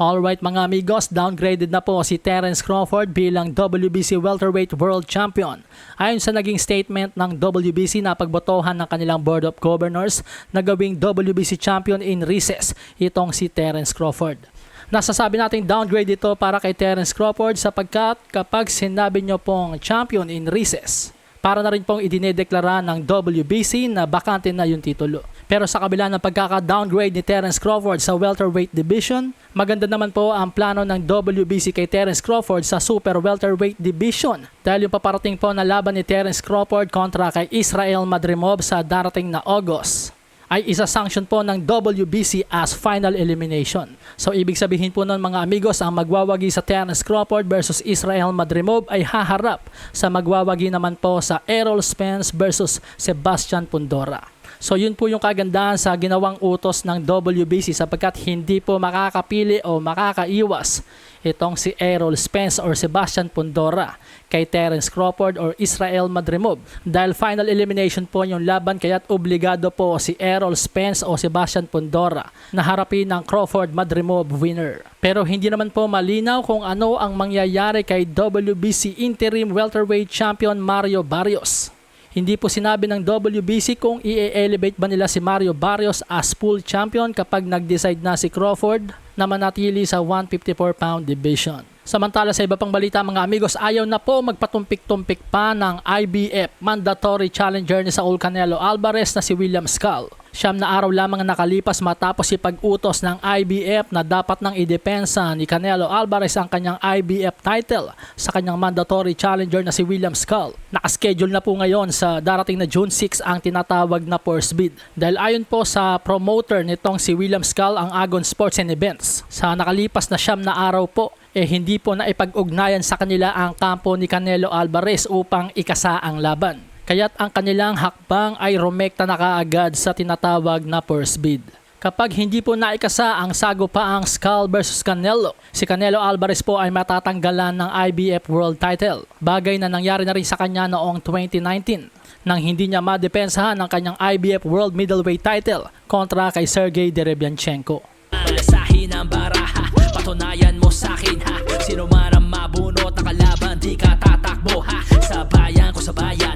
Alright mga amigos, downgraded na po si Terence Crawford bilang WBC Welterweight World Champion. Ayon sa naging statement ng WBC na pagbotohan ng kanilang Board of Governors na gawing WBC Champion in recess, itong si Terence Crawford. Nasasabi nating downgrade ito para kay Terence Crawford sapagkat kapag sinabi nyo pong champion in recess, para na rin pong idinedeklara ng WBC na bakante na yung titulo. Pero sa kabila ng pagkaka-downgrade ni Terence Crawford sa welterweight division, maganda naman po ang plano ng WBC kay Terence Crawford sa super welterweight division dahil yung paparating po na laban ni Terence Crawford kontra kay Israel Madrimov sa darating na August ay isa-sanction po ng WBC as final elimination. So ibig sabihin po nun mga amigos, ang magwawagi sa Terence Crawford versus Israel Madrimov ay haharap sa magwawagi naman po sa Errol Spence versus Sebastian Pundora. So yun po yung kagandahan sa ginawang utos ng WBC sapagkat hindi po makakapili o makakaiwas itong si Errol Spence or Sebastian Pundora kay Terence Crawford or Israel Madrimov. Dahil final elimination po yung laban kaya't obligado po si Errol Spence o Sebastian Pundora na harapin ng Crawford Madrimov winner. Pero hindi naman po malinaw kung ano ang mangyayari kay WBC Interim Welterweight Champion Mario Barrios. Hindi po sinabi ng WBC kung i-elevate ba nila si Mario Barrios as full champion kapag nag-decide na si Crawford na manatili sa 154 pound division. Samantala sa iba pang balita mga amigos, ayaw na po magpatumpik-tumpik pa ng IBF mandatory challenger ni Saul Canelo Alvarez na si William Skull. Siyam na araw lamang nakalipas matapos ipag-utos ng IBF na dapat nang idepensa ni Canelo Alvarez ang kanyang IBF title sa kanyang mandatory challenger na si William Skull. Nakaschedule na po ngayon sa darating na June 6 ang tinatawag na first bid. Dahil ayon po sa promoter nitong si William Skull ang Agon Sports and Events. Sa nakalipas na siyam na araw po, eh hindi po na ipag-ugnayan sa kanila ang kampo ni Canelo Alvarez upang ikasa ang laban. Kaya't ang kanilang hakbang ay rumekta na kaagad sa tinatawag na first bid. Kapag hindi po naikasa ang sagopaang Skull versus Canelo, si Canelo Alvarez po ay matatanggalan ng IBF World title. Bagay na nangyari na rin sa kanya noong 2019 nang hindi niya madepensahan ang kanyang IBF World Middleweight title kontra kay Sergey Derebianchenko. Malasahin ang baraha Patunayan mo sa'kin ha Sino man ang mabunot na kalaban Di ka tatakbo ha Sa bayan ko sa bayan